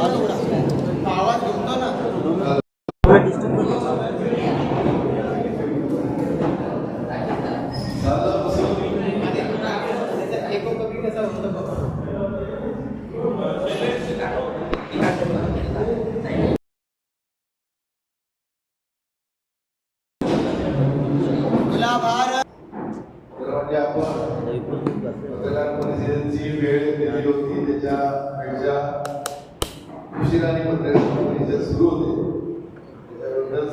Valeu.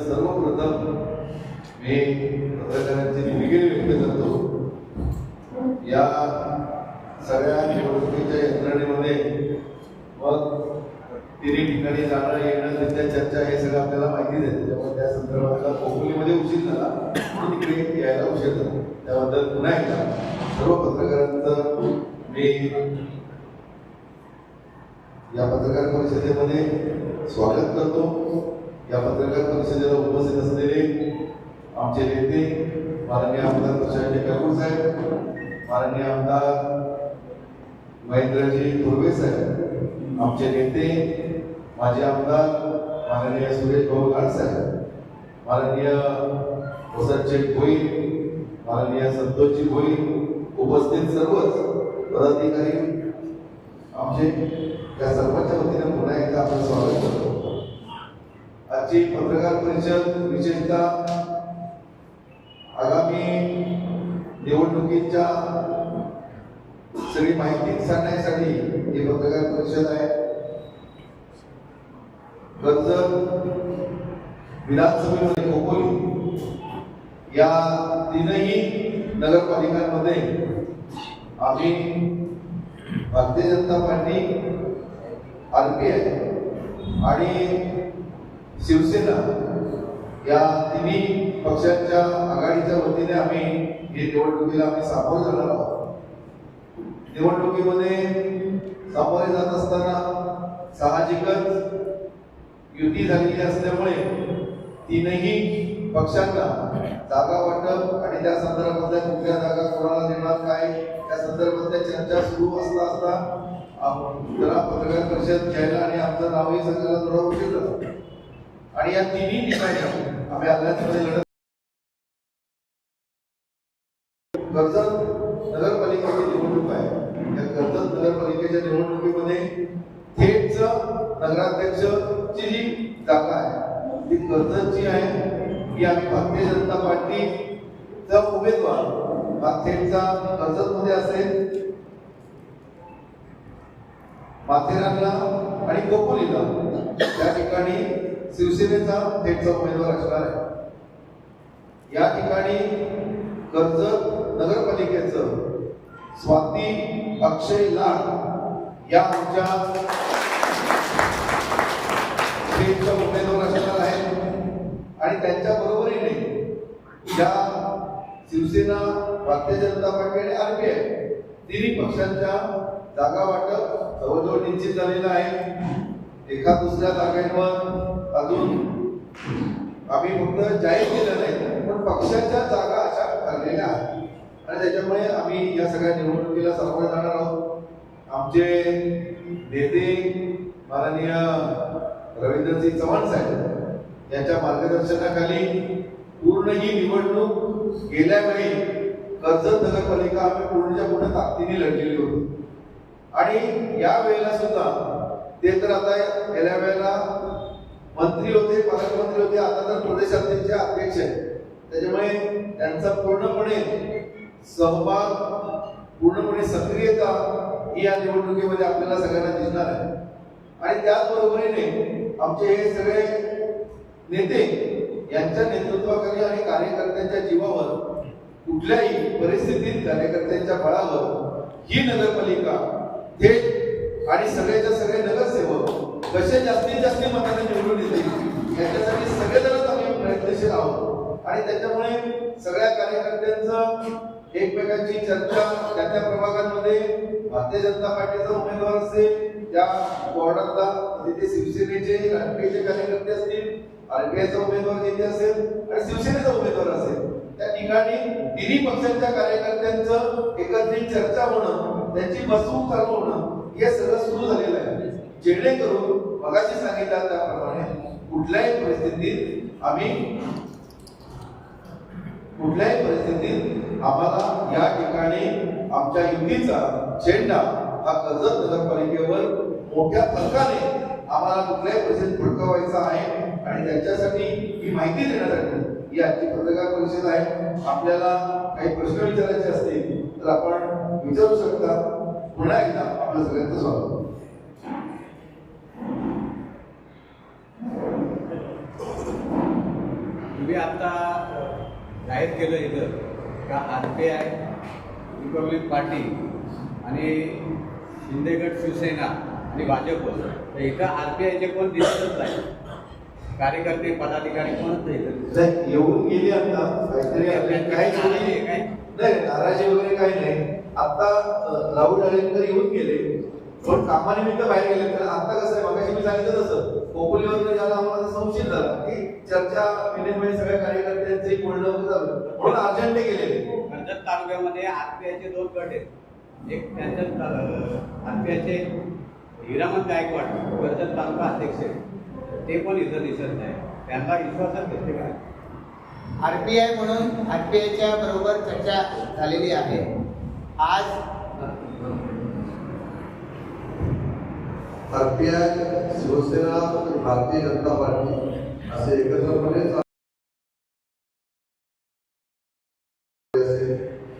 सर्वप्रथम मी पत्रकारांची दिलगिरी व्यक्त करतो. या सगळ्या निवडणुकीच्या यंत्रणेमध्ये मग तिन्ही ठिकाणी जाणं येणं त्यांच्या चर्चा हे सगळं आपल्याला माहिती देते त्यामुळे त्या संदर्भातला कोकणीमध्ये उशीर झाला. आणि तिकडे यायला उशीर झाला. त्याबद्दल पुन्हा एकदा सर्व पत्रकारांचं मी या पत्रकार परिषदेमध्ये स्वागत करतो. या पत्रकार परिषदेला उपस्थित असलेले आमचे नेते माननीय आमदार प्रशांत ठाकूर साहेब माननीय आमदार महेंद्रजी थोरवे साहेब आमचे नेते माजी आमदार माननीय सुरेश भाऊ लाड साहेब माननीय वसंतचे भोई माननीय संतोषजी भोई उपस्थित सर्वच पदाधिकारी आमचे या सर्वांच्या वतीने पुन्हा एकदा आपलं स्वागत करतो. आजची पत्रकार परिषद विशेषतः आगामी निवडणुकीच्या सगळी माहिती सांगण्यासाठी ही पत्रकार परिषद आहे. कर्जत विधानसभेमध्ये खोपोली या तीनही नगरपालिकांमध्ये आम्ही भारतीय जनता पार्टी आरपीआय आणि शिवसेना या तिन्ही पक्षांच्या आघाडीच्या वतीने आम्ही हे निवडणुकीला आम्ही सामोरे जाणार आहोत. निवडणुकीमध्ये सामोरे जात असताना साहजिकच युती झालेली असल्यामुळे तीनही पक्षांना जागा वाटप आणि त्या संदर्भातल्या कुठल्या जागा कोणाला देणार काय त्या संदर्भातल्या चर्चा सुरू असता असता जरा पत्रकार परिषद घ्यायला आणि आमचं नावही सगळ्याला थोडा उशीर झाला आणि या तिन्ही ठिकाणी आम्ही आल्यामध्ये लढत कर्जत नगरपालिकेची निवडणूक आहे. या कर्जत नगरपालिकेच्या निवडणुकीमध्ये थेटच नगराध्यक्षची जी जागा आहे ती कर्जतची आहे. की आम्ही भारतीय जनता पार्टीचा उमेदवार हा थेटचा कर्जतमध्ये असेल. माथेरानला आणि कोपोलीला त्या ठिकाणी शिवसेनेचा थेटचा उमेदवार असणार आहे. या ठिकाणी कर्जत नगरपालिकेचं स्वाती अक्षय लाड या आमच्या थेटच्या उमेदवार असणार आहेत. आणि त्यांच्या बरोबरीने या शिवसेना भारतीय जनता पार्टी आणि आरपीआय तिन्ही पक्षांच्या जागा वाटप जवळजवळ निश्चित झालेलं आहे. एका दुसऱ्या जागांवर अजून आम्ही फक्त जाहीर केलं नाही पण पक्षाच्या जागा अशा ठरलेल्या आहेत. आणि त्याच्यामुळे आम्ही या सगळ्या निवडणुकीला सामोरे जाणार आहोत. आमचे नेते माननीय रवींद्रसिंग चव्हाण साहेब यांच्या मार्गदर्शनाखाली पूर्ण ही निवडणूक गेल्या वेळी कर्जत नगरपालिका आम्ही पूर्णच्या पूर्ण ताकदीने लढलेली होती. आणि या वेळेला सुद्धा ते तर आता गेल्या वेळेला मंत्री होते पालकमंत्री होते आता तर प्रदेशाध्यक्ष अध्यक्ष आहेत. त्याच्यामुळे त्यांचा पूर्णपणे सहभाग पूर्णपणे सक्रियता ही या निवडणुकीमध्ये आपल्याला सगळ्यांना दिसणार आहे. आणि त्याचबरोबरीने आमचे हे सगळे नेते यांच्या नेतृत्वाखाली आणि कार्यकर्त्यांच्या जीवावर कुठल्याही परिस्थितीत कार्यकर्त्यांच्या बळावर ही नगरपालिका थेट आणि सगळ्याच्या सगळे नगरसेवक कसे जास्तीत जास्त मताने निवडून येतील. याच्यासाठी सगळेजणच आम्ही प्रयत्नशील आहोत. आणि त्याच्यामुळे सगळ्या कार्यकर्त्यांचं एकमेकांची चर्चा त्या त्या प्रभागांमध्ये भारतीय जनता पार्टीचा उमेदवार असेल त्या वॉर्डातला तिथे शिवसेनेचे राष्ट्रीयचे कार्यकर्ते असतील आरपीआयचा उमेदवार जिथे असेल आणि शिवसेनेचा उमेदवार असेल त्या ठिकाणी तिन्ही पक्षांच्या कार्यकर्त्यांचं एकत्रित चर्चा होणं त्यांची बसवूक चालू होणं हे सगळं सुरू झालेलं आहे. जेणेकरून मगाशी सांगितलं त्याप्रमाणे कुठल्याही परिस्थितीत आम्ही कुठल्याही परिस्थितीत आम्हाला या ठिकाणी आमच्या युतीचा झेंडा हा कर्जत नगरपालिकेवर मोठ्या फरकाने आम्हाला कुठल्याही परिस्थितीत फडकवायचा आहे. आणि त्याच्यासाठी ही माहिती देण्यासाठी ही आजची पत्रकार परिषद आहे. आपल्याला काही प्रश्न विचारायचे असतील तर आपण विचारू शकता. पुन्हा एकदा आपलं सगळ्यांचं स्वागत. तुम्ही आता जाहीर केलं इथं का R P I republic party आणि शिंदेगड शिवसेना आणि भाजप. तर इथं आर पी आयचे कोण दिसतच नाही. कार्यकर्ते पदाधिकारी कोणच नाही येऊन गेली आता. काहीतरी काही? नाही. नाराजी वगैरे काही नाही. आता राहुल डाळेकर येऊन गेले. पण कामानिमित्त बाहेर गेले तर आता कसं आहे मगाशी मी सांगितलं तसं कोपोलीवर ज्याला आम्हाला असा संशय झाला की चर्चा विनिमय सगळ्या कार्यकर्त्यांचे बोलणं वगैरे झालं. म्हणून अर्जंट गेलेले कर्जत तालुक्यामध्ये आरपीआयचे दोन गट आहेत एक त्यांच्यात आरपीआयचे हिरामन गायकवाड कर्जत तालुका अध्यक्ष आहेत. ते पण इथं दिसत नाही. त्यांना विश्वासात घेतले काय आरपीआय म्हणून आरपीआयच्या बरोबर चर्चा झालेली आहे. आज आरपीआय शिवसेना आणि भारतीय जनता पार्टी असे एकत्रपणे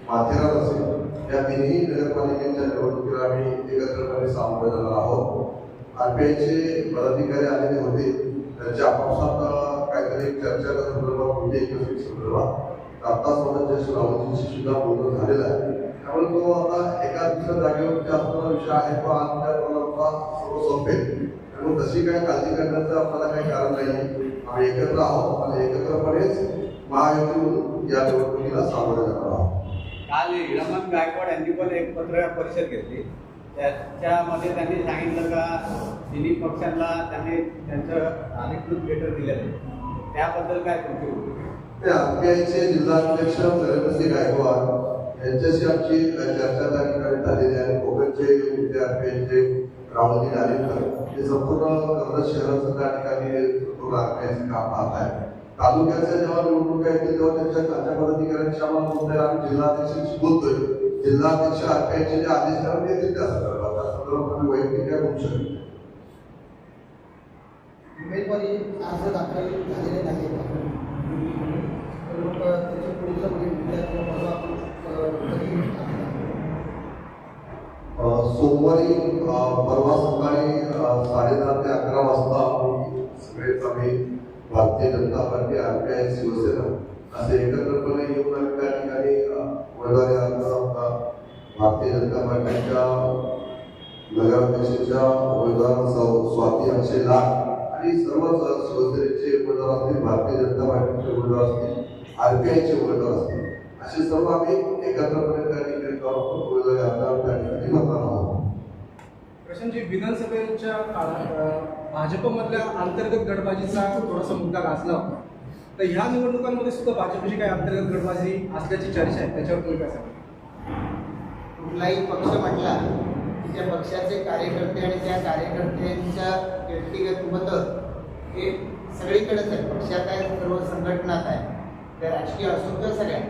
माथेरान असेल या तिन्ही नगरपालिकेच्या निवडणुकीला आम्ही एकत्रपणे सामोरे जाणार आहोत. आरपीआयचे पदाधिकारी आलेले होते. त्यांची आपापसात काहीतरी चर्चा संदर्भात म्हणजे एकत्रित संदर्भात. आता स्वतःच्या रावतींशी सुद्धा बोलणं झालेलं आहे. त्यामुळे तो आता एका दुसऱ्या जागेवर जास्त विषय आहे तो आज प्रमाणात सर्व संपेल त्यामुळे तशी काही काळजी करण्याचं आपल्याला काही कारण नाही. आम्ही एकत्र आहोत. आणि एकत्रपणेच महायुतीतून या निवडणुकीला सामोरे जाणार आहोत. काल हिरामन गायकवाड यांनी पण एक पत्रकार परिषद घेतली. त्याच्यामध्ये त्यांनी सांगितलं का तिन्ही पक्षांना त्यांनी त्यांचं अधिकृत लेटर दिलेलं आहे. त्याबद्दल काय तुमची भूमिका? आरपीआयचे जिल्हाध्यक्ष नरेंद्रसिंह गायकवाड यांच्याशी आमची चर्चा त्या ठिकाणी झालेली आहे. कोकणचे आरपीआयचे राहुलजी नालेकर हे संपूर्ण कर्जत शहराचं त्या ठिकाणी राखण्याचं काम पाहत आहे तालुक्याच्या जेव्हा निवडणुका येतील तेव्हा त्यांच्या खात्या पदाधिकाऱ्यांशी आम्हाला बोलतोय आम्ही जिल्हाध्यक्षांशी बोलतोय जिल्हाध्यक्ष आरपीआयचे जे आदेश करून येतील त्या संदर्भात. त्या संदर्भात आम्ही वैयक्तिक काय बोलू शकतो उमेदवारी अर्ज दाखल झालेले नाही तर मग त्याच्या पुढचं म्हणजे उद्या किंवा परवा अ, कधी असणार? अ, सोमवारी परवा सकाळी साडेदहा ते अकरा वाजता सगळेच आम्ही Bharatiya Janata party R P I Shiv Sena असे एकत्रपणे येऊन आम्ही त्या ठिकाणी उमेदवारी अर्ज आमचा भारतीय जनता पार्टीच्या नगराध्यक्षाच्या उमेदवार स्वाती अक्षय लाख आणि सर्वच शिवसेनेचे उमेदवार असतील भारतीय जनता पार्टीचे उमेदवार असतील आर पी आयचे उमेदवार असतील असे सर्व आम्ही एकत्रपणे त्या ठिकाणी उमेदवारी अर्ज ठिकाणी भरणार आहोत प्रशांतजी विधानसभेच्या काळात भाजपमधल्या अंतर्गत गटबाजीचा थोडासा मुद्दा गाजला होता. तर ह्या निवडणुकांमध्ये सुद्धा भाजपची काही अंतर्गत गटबाजी असल्याची चर्चा आहे. त्याच्यावर तुम्ही काय सांगा कुठलाही पक्ष म्हटला की त्या पक्षाचे कार्यकर्ते आणि त्या कार्यकर्त्यांच्या व्यक्तिगत मतं हे सगळीकडेच आहे पक्षात आहे सर्व संघटनात आहे त्या राजकीय असो किंवा सगळ्या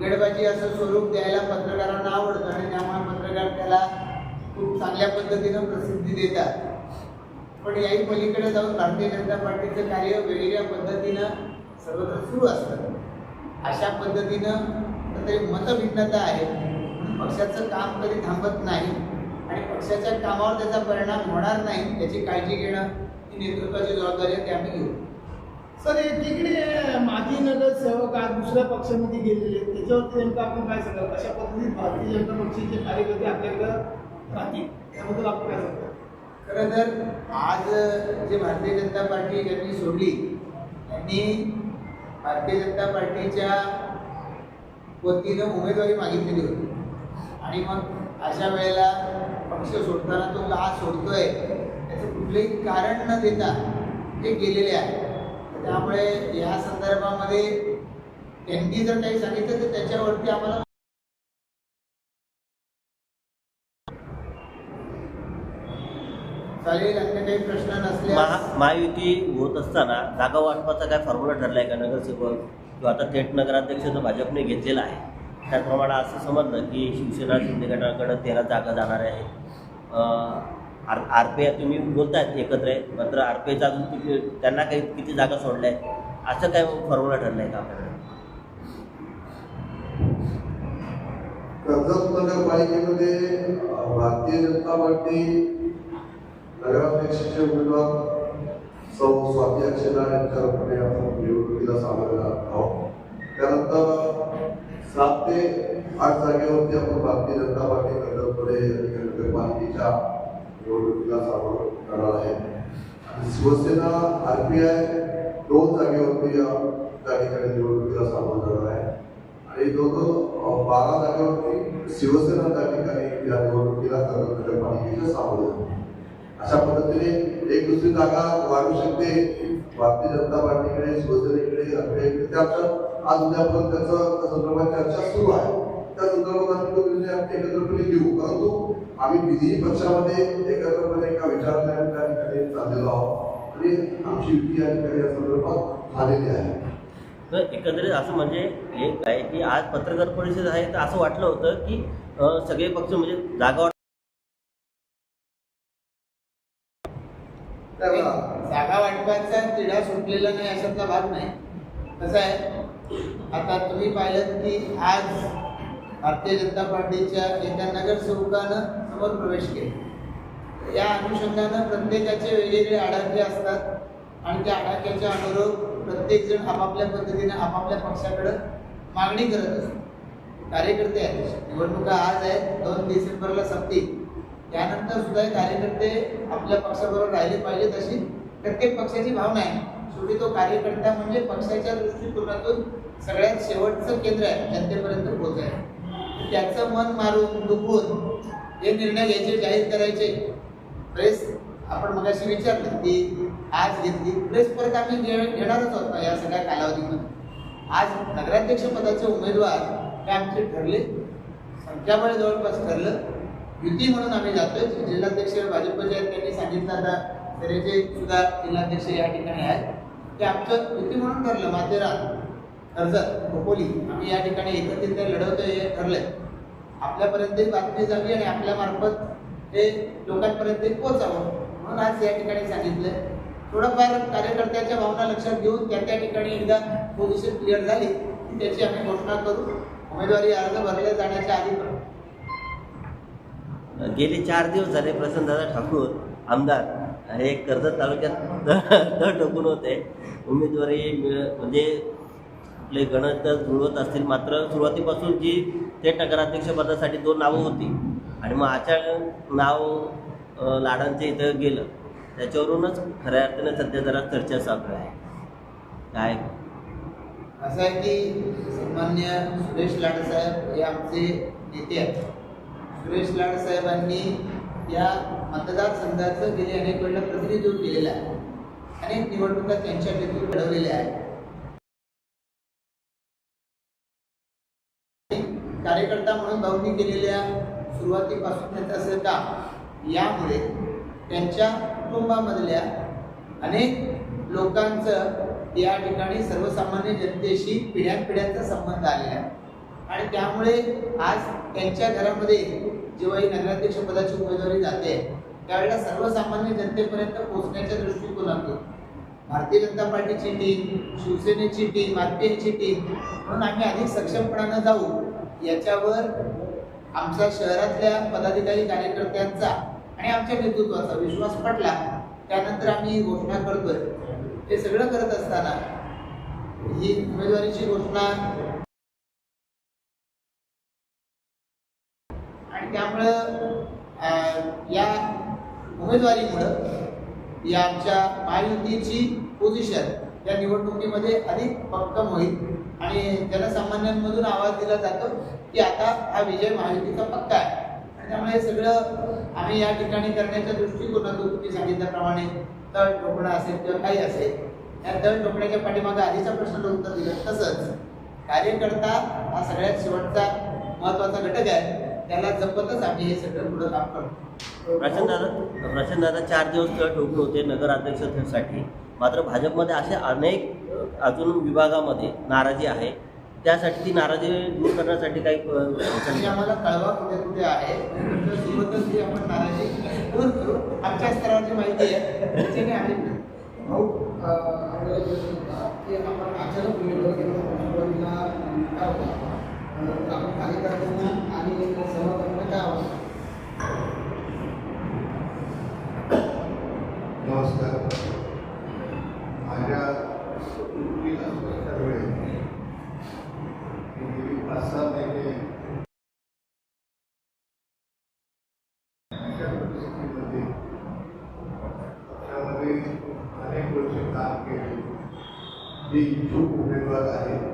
गडबाजी असं स्वरूप द्यायला पत्रकारांना आवडतं आणि त्यामुळे पत्रकार त्याला खूप चांगल्या पद्धतीनं प्रसिद्धी देतात. पण याही पलीकडे जाऊन भारतीय जनता पार्टीचं कार्य वेगवेगळ्या पद्धतीनं सर्वत्र सुरू असतं. अशा पद्धतीनं तरी मतभिन्नता आहे म्हणून पक्षाचं काम कधी थांबत नाही आणि पक्षाच्या कामावर त्याचा परिणाम होणार नाही याची काळजी घेणं ही नेतृत्वाची जबाबदारी आहे ते आम्ही घेऊ. सर एकीकडे तिकडे नगरसेवक आज दुसऱ्या पक्षामध्ये गेलेले आहेत. त्याच्यावरती नेमकं आपण काय सांगाल? अशा पद्धतीत भारतीय जनता पक्षाचे कार्यकर्ते आपल्याकडं राहतील? त्याबद्दल आपण काय सांगतो खरं तर आज जे भारतीय जनता पार्टी ज्यांनी सोडली त्यांनी भारतीय जनता पार्टीच्या वतीनं उमेदवारी मागितलेली होती. आणि मग अशा वेळेला पक्ष सोडताना तो का सोडतोय त्याचं कुठलंही कारण न देता ते गेलेले आहे त्यामुळे या संदर्भामध्ये त्यांनी जर काही सांगितलं तर त्याच्यावरती आम्हाला चालेल अन्य काही प्रश्न महा महायुती होत असताना जागा वाटपाचा काय फॉर्म्युला ठरलाय का? नगरसेवक किंवा आता थेट नगराध्यक्ष जो भाजपने घेतलेला आहे. त्याचप्रमाणे असं समजलं की शिवसेना शिंदे गटाकडं तेरा जागा जाणार आहेत आर आर पी आय तुम्ही बोलतायत एकत्र आहे मात्र आर पी आयचा अजून किती त्यांना काही किती जागा सोडल्या आहेत असं काय फॉर्म्युला ठरलं आहे का आपल्याकडे? कर्जत नगरपालिकेमध्ये भारतीय जनता पार्टी नगराध्यक्षाचे उमेदवार सौ स्वाती अक्षरा यांच्या रूपाने आपण निवडणुकीला सामोरे जात आहोत. त्यानंतर सात ते आठ जागेवरती आपण भारतीय जनता पार्टी कर्जतकडे नगरपालिकेच्या निवडणुकीला सामोरं करणार आहे. आणि शिवसेना आर पी आय दोन जागेवरती या त्या ठिकाणी निवडणुकीला सामोरं जाणार आहे. आणि जवळजवळ बारा जागेवरती शिवसेना त्या ठिकाणी या निवडणुकीला कर्जत नगरपालिकेच्या सामोरं जाते अशा पद्धतीने एक दुसरी जागा वाढू शकते. भारतीय जनता पार्टीकडे शिवसेनेकडे आपल्याकडे त्याचं आज उद्यापर्यंत त्याचं संदर्भात चर्चा सुरू आहे. त्या संदर्भात आम्ही तो निर्णय आम्ही एकत्रपणे घेऊ. परंतु आम्ही तिन्ही पक्षामध्ये एकत्रपणे एका विचाराने त्या ठिकाणी चाललेलो आहोत. आणि आमची युती या ठिकाणी या संदर्भात झालेली आहे. तर एकंदरीत असं म्हणजे एक आहे की आज पत्रकार परिषद आहे तर असं वाटलं होतं की सगळे पक्ष म्हणजे जागा वाट- जागा वाटपाचा तिढा सुटलेला नाही अशातला भाग नाही. कसं आहे आता तुम्ही पाहिलं की आज भारतीय जनता पार्टीच्या एका नगरसेवकानं समोर प्रवेश केला. या अनुषंगानं प्रत्येकाचे वेगवेगळे आडाखे असतात. आणि त्या आडाख्याच्या अनुरूप प्रत्येक जण आपापल्या पद्धतीने आपापल्या पक्षाकडं मागणी करत असतो कार्यकर्ते आहेत निवडणुका आज आहेत दोन डिसेंबरला संपतील. त्यानंतर सुद्धा कार्यकर्ते आपल्या पक्षाबरोबर राहिले पाहिजेत अशी प्रत्येक पक्षाची भावना आहे. शेवटी तो कार्यकर्ता म्हणजे पक्षाच्या दृष्टिकोनातून सगळ्यात शेवटचं केंद्र आहे जनतेपर्यंत पोहोचायला. त्याचं मन मारून दुखून हे निर्णय घ्यायचे जाहीर करायचे. प्रेस आपण मगाशी विचारलं की आज घेतली. प्रेस परत आम्ही घेणारच आहोत या सगळ्या कालावधीमध्ये. आज नगराध्यक्ष पदाचे उमेदवार हे आमचे ठरले. संख्याबळ जवळपास ठरलं. युती म्हणून आम्ही जातोय. जिल्हाध्यक्ष भाजपचे आहेत त्यांनी सांगितलं आता तऱ्हेचे सुद्धा जिल्हाध्यक्ष या ठिकाणी आहेत. ते आमचं युती म्हणून ठरलं. माथेरान कर्जत खोपोली आम्ही या ठिकाणी एकत्रित लढवतोय हे ठरलंय. आपल्यापर्यंत ही बातमी जावी आणि आपल्या मार्फत हे लोकांपर्यंत पोहोचावं म्हणून आज या ठिकाणी सांगितलंय. थोडंफार कार्यकर्त्याच्या भावना लक्षात घेऊन त्या त्या ठिकाणी एकदा पोझिशन क्लिअर झाली की त्याची आम्ही घोषणा करू. उमेदवारी अर्ज भरले जाण्याच्या आधी गेले चार दिवस झाले प्रसन्नदादा ठाकूर आमदार हे कर्जत तालुक्यात दर ठोकून होते. उमेदवारी मिळ- म्हणजे आपले गणित जुळवत असतील. मात्र सुरुवातीपासून जी थेट नगराध्यक्षपदासाठी दोन नावं होती आणि मग अचानक नाव लाडांचं इथं गेलं त्याच्यावरूनच खऱ्या अर्थाने सध्या जरा चर्चा चालू आहे. काय? असं आहे की सन्मान्य सुरेश लाडसाहेब हे आमचे नेते आहेत. सुरेश लाडसाहेबांनी या मतदारसंघाचं गेले अनेक वेळेला प्रतिनिधित्व केलेलं आहे. अनेक निवडणुका त्यांच्या घडवलेल्या आहेत. कार्यकर्ता म्हणून भाऊंनी केलेल्या सुरुवातीपासून त्यांचा असं यामुळे त्यांच्या कुटुंबामधल्या अनेक लोकांचं या ठिकाणी सर्वसामान्य जनतेशी पिढ्यानपिढ्यांचा संबंध आलेला आहे. आणि त्यामुळे आज त्यांच्या घरामध्ये जेव्हा ही नगराध्यक्ष पदाची उमेदवारी जाते त्यावेळेला सर्वसामान्य जनतेपर्यंत पोहोचण्याच्या दृष्टिकोनातून भारतीय जनता पार्टीची टीम शिवसेनेची टीम आरपीआयची टीम म्हणून आम्ही अधिक सक्षमपणानं जाऊ याच्यावर आमच्या शहरातल्या पदाधिकारी कार्यकर्त्यांचा आणि आमच्या नेतृत्वाचा विश्वास पटला. त्यानंतर आम्ही ही घोषणा करतोय. हे सगळं करत असताना ही उमेदवारीची घोषणा आणि त्यामुळं अं, या उमेदवारीमुळं या आमच्या महायुतीची पोझिशन या निवडणुकीमध्ये अधिक भक्कम होईल. आणि जनसामान्यांमधून आवाज दिला जातो की आता हा विजय महायुतीचा पक्का आहे. त्यामुळे सगळं आम्ही या ठिकाणी करण्याच्या दृष्टिकोनातून तुम्ही सांगितल्याप्रमाणे तळ ठोकणं असेल किंवा काही असेल या तळ ठोकण्याच्या पाठीमागे आधीच्या प्रश्नाला उत्तर दिलं. तसंच कार्यकर्ता हा सगळ्यात शेवटचा महत्त्वाचा घटक आहे. त्याला जपतच आम्ही हे सगळं पुढं काम करतो. प्रशांतदादा प्रशांतदादा चार दिवस तळ ठोकले होते नगराध्यक्षासाठी. मात्र भाजपमध्ये असे अनेक अजून विभागामध्ये नाराजी आहे. त्यासाठी ती नाराजी दूर करण्यासाठी काही म्हणजे आम्हाला कळवा कुठे कुठे आहे. सोबतच आपण नाराजी दूर करू. आमच्या स्तरावरची माहिती आहे. आम्ही भाऊ आपण अचानक उमेदवार काय होता अ, आपण कार्यकर्त्यांना आणि समर्थकांना काय आव्हान नमस्कार माझ्या सुट्टीला असलेल्या वेळेत मी गेली पाच सहा महिने अशा परिस्थितीमध्ये पक्षामध्ये अनेक वर्ष काम केले जे इच्छुक उमेदवार आहेत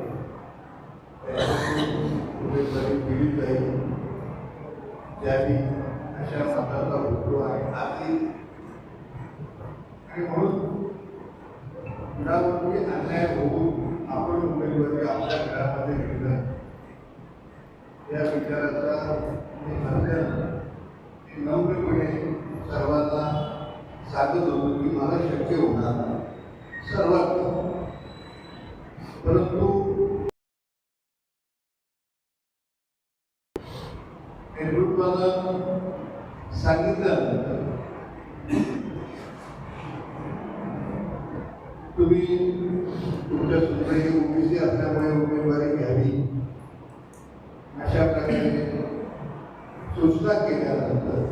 त्यांची उमेदवारी दिली जाईल ज्यावेळी अशा मताचा होतो आहे आधी आणि म्हणून कुणावरती अन्याय होऊन आपण उमेदवारी आपल्या घरामध्ये घेणं या विचाराचा मी असल्यानं नम्रपणे सर्वांना सांगत होतो की मला शक्य होणार नाही. सर्वात परंतु नेतृत्वानं सांगितल्यानंतर तुम्ही तुमच्या सुद्धा ओबीसी असल्यामुळे उमेदवारी घ्यावी अशा प्रकारे सूचना केल्यानंतर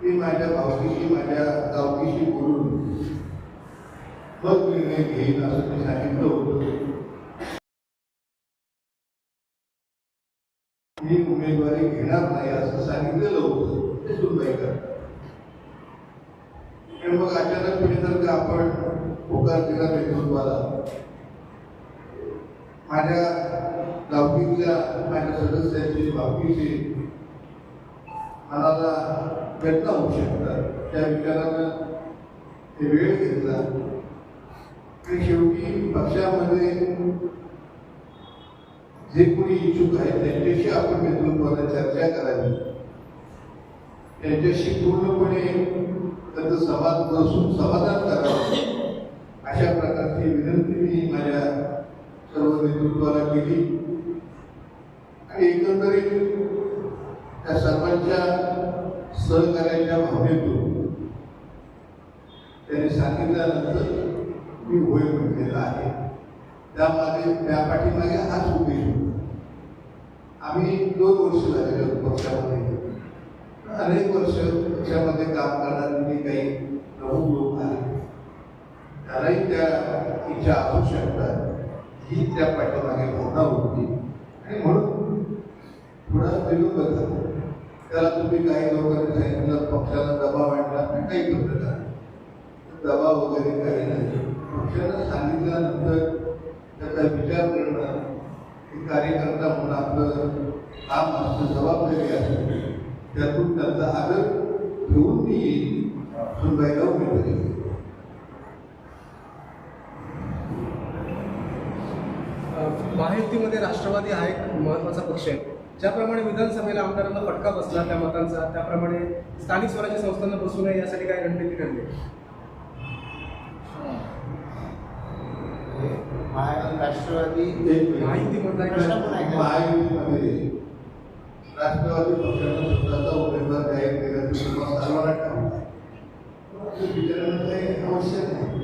मी माझ्या भावकीशी माझ्या गावकीशी बोलून मग निर्णय घेईन असं मी सांगितलं होतं. मी उमेदवारी घेणार नाही असं सांगितलेलं होतं ते सुनबाई करतात आणि मग अचानकपणे जर का आपण होकार दिला नेतृत्वाला माझ्या गावकीतल्या माझ्या सदस्यांची बाकीची मनाला वेदना होऊ शकतात. त्या विचारानं ते वेळ घेतला. आणि शेवटी पक्षामध्ये जे कोणी इच्छुक आहेत त्यांच्याशी आपण नेतृत्वाने चर्चा करावी. त्यांच्याशी पूर्णपणे त्यांचं समाज बसून समाधान करावं. अशा प्रकारची विनंती मी माझ्या सर्व नेतृत्वाला केली. आणि एकंदरीत त्या सर्वांच्या सहकार्याच्या भावनेतून त्यांनी सांगितल्यानंतर मी होय म्हटलेला आहे. त्यामागे त्या पाठीमागे हाच उद्देश होता. आम्ही दोन वर्ष झालेले पक्षामध्ये. अनेक वर्ष पक्षामध्ये काम करणारे काही प्रमुख लोक आहेत. त्यालाही त्या इच्छा असू शकतात. ही त्या पाठीमागे भावना होती. आणि म्हणून थोडा विलंब झाला त्याला तुम्ही काही लोकांनी सांगितलं पक्षाला दबाव आणला नाही काही पत्रकार दबाव वगैरे काही नाही. पक्षानं सांगितल्यानंतर त्याचा विचार करणं हे कार्यकर्ता म्हणून आपलं काम असतं जबाबदारी असते त्यातून त्यांचा आदर घेऊन मी येईल सुनबाईला उमेदवारी महायुतीमध्ये राष्ट्रवादी हा एक महत्त्वाचा पक्ष आहे. ज्याप्रमाणे विधानसभेला आमदारांना फटका बसला त्या मतांचा त्याप्रमाणे स्थानिक स्वराज्य संस्थांना बसू नये यासाठी काय रणनीती ठरली? राष्ट्रवादी? महायुतीमध्ये राष्ट्रवादी पक्षानं स्वतःचा उमेदवार जाहीर सर्वांना आवश्यक नाही.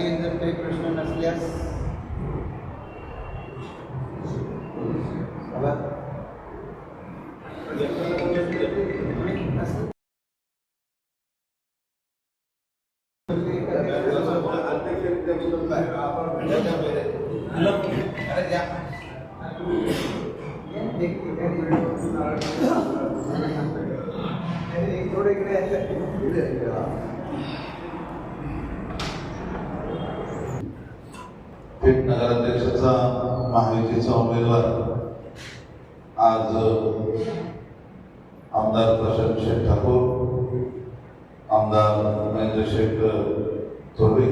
चालेल जर काही प्रश्न नसल्यास बघा. असं- थेट नगराध्यक्षाचा महायुतीचा उमेदवार. आज आमदार प्रशांत शेख ठाकूर आमदार महेंद्र शेख थोरवे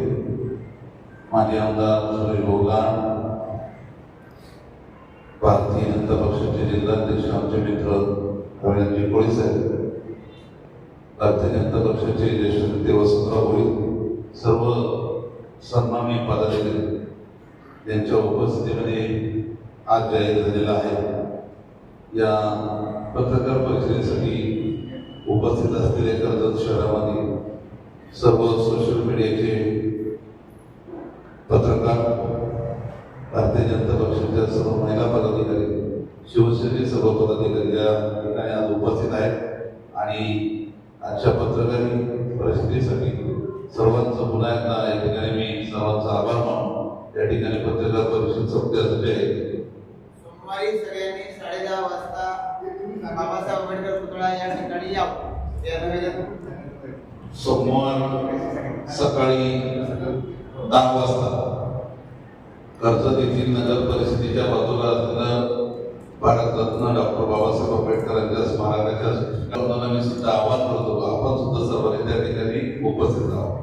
माजी आमदार सुरेश भोगाण भारतीय जनता पक्षाचे जिल्हाध्यक्ष आमचे मित्र रवींद्रजी कोळी साहेब भारतीय जनता पक्षाचे ज्येष्ठ नेते वसंतराव होईल सर्व सन्माननीय पदाधिकारी. यांच्या उपस्थितीमध्ये आज जाहीर झालेला आहे. या पत्रकार परिषदेसाठी उपस्थित असलेले कर्जत शहरामध्ये सर्व सोशल मीडियाचे पत्रकार भारतीय जनता पक्षाच्या सर्व महिला पदाधिकारी शिवसेने सर्व पदाधिकारी या ठिकाणी आज उपस्थित आहेत. आणि आजच्या पत्रकारी परिषदेसाठी सर्वांचं पुन्हा एकदा या ठिकाणी मी सर्वांचा आभार मानतो. या ठिकाणी पत्रकार परिषद संपल्यासाठी आहे सोमवारी सगळ्यांनी साडे दहा वाजता बाबासाहेब आंबेडकर पुतळा या ठिकाणी यावं या सोमवार सकाळी दहा वाजता कर्जत येथील नगर परिषदेच्या बाजूला असलेलं भारतरत्न डॉक्टर बाबासाहेब आंबेडकरांच्या स्मारकाच्या मी सुद्धा आवाहन करतो. आपण सुद्धा सर्वांनी त्या ठिकाणी उपस्थित राहावं.